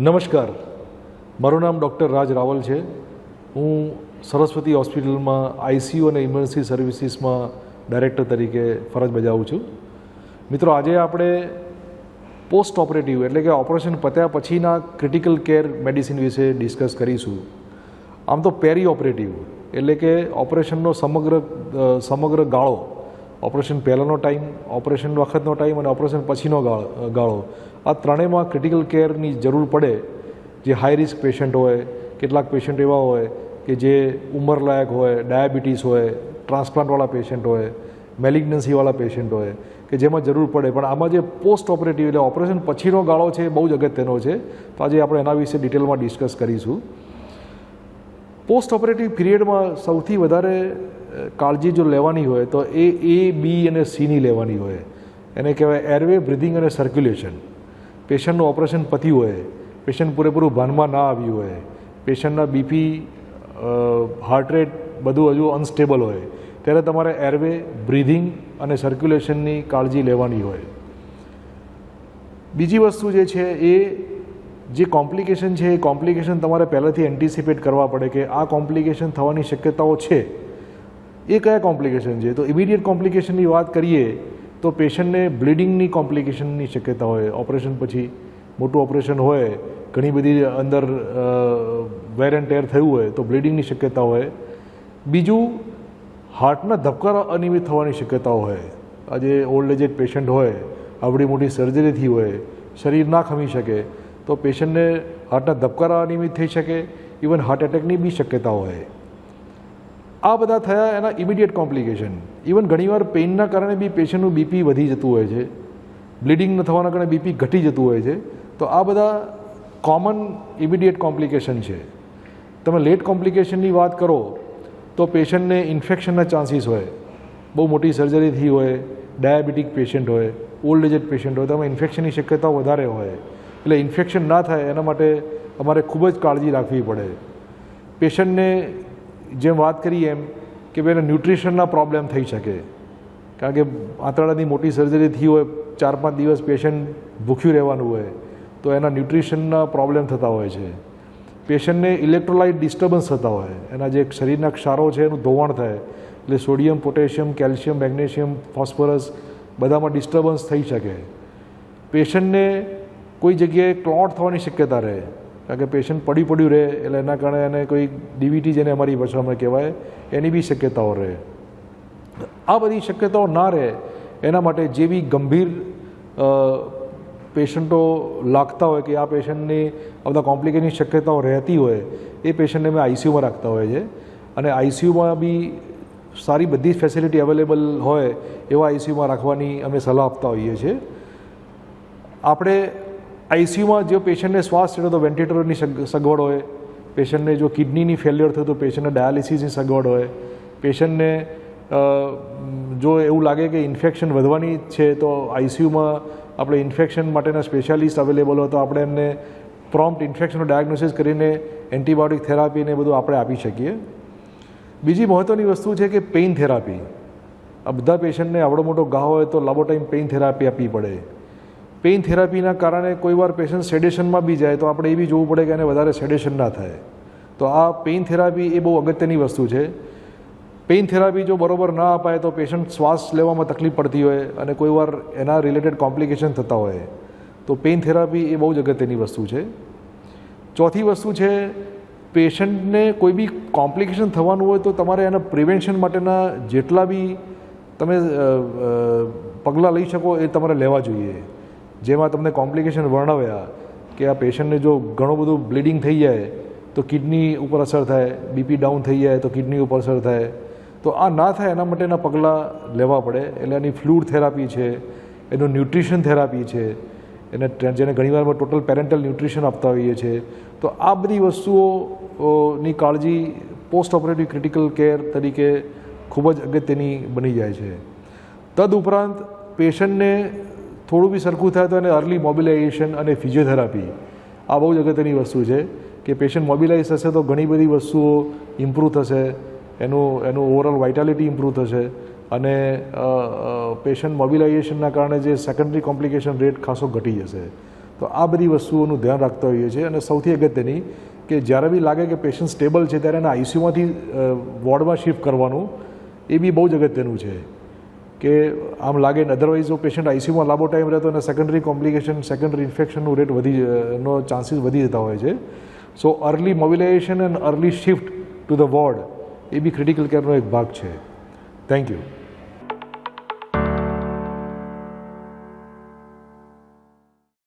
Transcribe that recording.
નમસ્કાર. મારું નામ ડૉક્ટર રાજ રાવલ છે. હું સરસ્વતી હોસ્પિટલમાં આઈસીયુ અને ઇમરજન્સી સર્વિસીસમાં ડાયરેક્ટર તરીકે ફરજ બજાવું છું. મિત્રો, આજે આપણે પોસ્ટ ઓપરેટિવ એટલે કે ઓપરેશન પત્યા પછીના ક્રિટિકલ કેર મેડિસિન વિશે ડિસ્કસ કરીશું. આમ તો પેરી ઓપરેટિવ એટલે કે ઓપરેશનનો સમગ્ર સમગ્ર ગાળો ઓપરેશન પહેલાંનો ટાઈમ, ઓપરેશન વખતનો ટાઈમ અને ઓપરેશન પછીનો ગાળો આ ત્રણેયમાં ક્રિટિકલ કેરની જરૂર પડે. જે હાઈ રિસ્ક પેશન્ટ હોય, કેટલાક પેશન્ટ એવા હોય કે જે ઉંમરલાયક હોય ડાયાબિટીસ હોય ટ્રાન્સપ્લાન્ટવાળા પેશન્ટ હોય મેલિગ્નન્સીવાળા પેશન્ટ હોય, કે જેમાં જરૂર પડે. પણ આમાં જે પોસ્ટ ઓપરેટિવ એટલે ઓપરેશન પછીનો ગાળો છે એ બહુ જ અગત્યનો છે. તો આજે આપણે એના વિશે ડિટેલમાં ડિસ્કસ કરીશું. પોસ્ટ ઓપરેટિવ પિરિયડમાં સૌથી વધારે કાળજી જો લેવાની હોય તો એ એ બી અને સીની લેવાની હોય. એને કહેવાય એરવે બ્રિધિંગ અને સર્ક્યુલેશન પેશન્ટનું ઓપરેશન પત્યું હોય પેશન્ટ પૂરેપૂરું ભાનમાં ના આવ્યું હોય પેશન્ટના બીપી હાર્ટ રેટ બધું હજુ અનસ્ટેબલ હોય, ત્યારે તમારે એરવે બ્રિધિંગ અને સર્ક્યુલેશનની કાળજી લેવાની હોય. બીજી વસ્તુ જે છે એ જે કોમ્પ્લિકેશન છે એ કોમ્પ્લિકેશન તમારે પહેલાંથી એન્ટિસિપેટ કરવા પડે કે આ કોમ્પ્લિકેશન થવાની શક્યતાઓ છે. એ કયા કોમ્પ્લિકેશન છે? તો ઇમિડિયેટ કોમ્પ્લિકેશનની વાત કરીએ તો પેશન્ટને બ્લીડિંગની કોમ્પ્લિકેશનની શક્યતા હોય. ઓપરેશન પછી મોટું ઓપરેશન હોય, ઘણી બધી અંદર વેર એન્ડ ટેર થયું હોય તો બ્લીડિંગની શક્યતા હોય. બીજું, હાર્ટના ધબકારા અનિયમિત થવાની શક્યતાઓ હોય. આજે ઓલ્ડ એજેડ પેશન્ટ હોય, આવડી મોટી સર્જરી થઈ હોય, શરીર ના ખમી શકે. તો પેશન્ટને હાર્ટના ધબકારા અનિયમિત થઈ શકે, ઇવન હાર્ટ એટેકની બી શક્યતા હોય. આ બધા થયા એના ઇમિડિયેટ કોમ્પ્લિકેશન. ઇવન ઘણીવાર પેઇનના કારણે બી પેશન્ટનું બીપી વધી જતું હોય છે. બ્લીડિંગ ન થવાના કારણે બીપી ઘટી જતું હોય છે. તો આ બધા કોમન ઇમિડિયેટ કોમ્પ્લિકેશન છે. તમે લેટ કોમ્પ્લિકેશનની વાત કરો, તો પેશન્ટને ઇન્ફેક્શનના ચાન્સીસ હોય. બહુ મોટી સર્જરી થઈ હોય, ડાયાબિટીક પેશન્ટ હોય, ઓલ્ડ એજેડ પેશન્ટ હોય, તો એમાં ઇન્ફેક્શનની શક્યતા વધારે હોય. એટલે ઇન્ફેક્શન ના થાય, એના માટે અમારે ખૂબ જ કાળજી રાખવી પડે. પેશન્ટને જેમ વાત કરી એમ કે ભાઈ, એને ન્યુટ્રિશનના પ્રોબ્લેમ થઈ શકે. કારણ કે આંતરડાની મોટી સર્જરી થઈ હોય, ચાર પાંચ દિવસ પેશન્ટ ભૂખ્યું રહેવાનું હોય, તો એના ન્યુટ્રિશનના પ્રોબ્લેમ થતા હોય છે. પેશન્ટને ઇલેક્ટ્રોલાઇટ ડિસ્ટર્બન્સ થતા હોય, એના જે શરીરના ક્ષારો છે, એનું ધોવાણ થાય, એટલે sodium potassium calcium magnesium phosphorus બધામાં ડિસ્ટર્બન્સ થઈ શકે. પેશન્ટને કોઈ જગ્યાએ ક્લોટ થવાની શક્યતા રહે. કારણ કે પેશન્ટ પડી પડ્યું રહે, એટલે એના કારણે એને કોઈ ડીવીટી જેને અમારી ભાષામાં કહેવાય, એની બી શક્યતાઓ રહે. આ બધી શક્યતાઓ ના રહે, એના માટે જે બી ગંભીર પેશન્ટો લાગતા હોય કે આ પેશન્ટની આ બધા કોમ્પ્લિકેશનની શક્યતાઓ રહેતી હોય, એ પેશન્ટને અમે આઈસીયુમાં રાખતા હોય છે અને આઈસીયુમાં બી સારી બધી જ ફેસિલિટી અવેલેબલ હોય, એવા આઈસીયુમાં રાખવાની અમે સલાહ આપતા હોઈએ છીએ. આપણે આઈસીયુમાં જો પેશન્ટને શ્વાસ ચડે તો વેન્ટિલેટરની સગવડ હોય. પેશન્ટને જો કિડનીની ફેલ્યોર થયું તો પેશન્ટને ડાયાલિસિસની સગવડ હોય. પેશન્ટને જો એવું લાગે કે ઇન્ફેક્શન વધવાની છે તો આઈસીયુમાં આપણે ઇન્ફેક્શન માટેના સ્પેશિયાલિસ્ટ અવેલેબલ હોય તો આપણે એમને પ્રોમ્પ્ટ ઇન્ફેક્શનનું ડાયગ્નોસિસ કરીને એન્ટીબાયોટિક થેરાપી ને બધું આપણે આપી શકીએ. બીજી મહત્ત્વની વસ્તુ છે કે પેઇન થેરાપી. આ બધા પેશન્ટને આવડો મોટો ઘા હોય તો લાંબો ટાઈમ પેઇન થેરાપી આપવી પડે. પેઇન થેરાપીના કારણે કોઈ વાર પેશન્ટ સેડેશનમાં બી જાય તો આપણે એ બી જોવું પડે કે એને વધારે સેડેશન ના થાય. તો આ પેઇન થેરાપી એ બહુ અગત્યની વસ્તુ છે. પેઇન થેરાપી જો બરોબર ના અપાય તો પેશન્ટ શ્વાસ લેવામાં તકલીફ પડતી હોય અને કોઈ વાર એના રિલેટેડ કોમ્પ્લિકેશન થતા હોય તો પેઇન થેરાપી એ બહુ જ અગત્યની વસ્તુ છે. ચોથી વસ્તુ છે, પેશન્ટને કોઈ બી કોમ્પ્લિકેશન થવાનું હોય તો તમારે એના પ્રિવેન્શન માટેના જેટલા બી તમે પગલાં લઈ શકો એ તમારે લેવા જોઈએ. જેમાં તમને કોમ્પ્લિકેશન વર્ણવ્યા કે આ પેશન્ટને જો ઘણું બધું બ્લીડિંગ થઈ જાય, તો કિડની ઉપર અસર થાય, બીપી ડાઉન થઈ જાય, તો કિડની ઉપર અસર થાય. તો આ ના થાય એના માટેના પગલાં લેવા પડે. એટલે એની ફ્લૂડ થેરાપી છે, એનું ન્યુટ્રિશન થેરાપી છે, એને જેને ઘણીવાર ટોટલ પેરેન્ટલ ન્યુટ્રિશન આપતા હોઈએ છીએ. તો આ બધી વસ્તુઓની કાળજી પોસ્ટ ઓપરેટિવ ક્રિટિકલ કેર તરીકે ખૂબ જ અગત્યની બની જાય છે. તદ ઉપરાંત, પેશન્ટને થોડું બી સરખું થાય તો એને અર્લી મોબિલાઇઝેશન અને ફિઝિયોથેરાપી આ બહુ જ અગત્યની વસ્તુ છે કે પેશન્ટ મોબિલાઇઝ થશે તો ઘણી બધી વસ્તુઓ ઇમ્પ્રૂવ થશે, એનું એનું ઓવરઓલ વાઇટાલિટી ઇમ્પ્રૂવ થશે અને પેશન્ટ મોબિલાઇઝેશનના કારણે જે સેકન્ડરી કોમ્પ્લિકેશન રેટ ખાસો ઘટી જશે. તો આ બધી વસ્તુઓનું ધ્યાન રાખતા હોઈએ છીએ અને સૌથી અગત્યની કે જ્યારે બી લાગે કે પેશન્ટ સ્ટેબલ છે ત્યારે એને આઈસીયુમાંથી વોર્ડમાં શિફ્ટ કરવાનું એ બી બહુ જ અગત્યનું છે. કે આમ લાગે ને અધરવાઇઝ જો પેશન્ટ આઈસીયુમાં લાંબો ટાઈમ રહેતો અને સેકન્ડરી કોમ્પ્લિકેશન સેકન્ડરી ઇન્ફેક્શનનું રેટ વધી નો ચાન્સીસ વધી જતા હોય છે. So early mobilisation and early shift to the ward એ બી ક્રિટિકલ કેરનો એક ભાગ છે. Thank you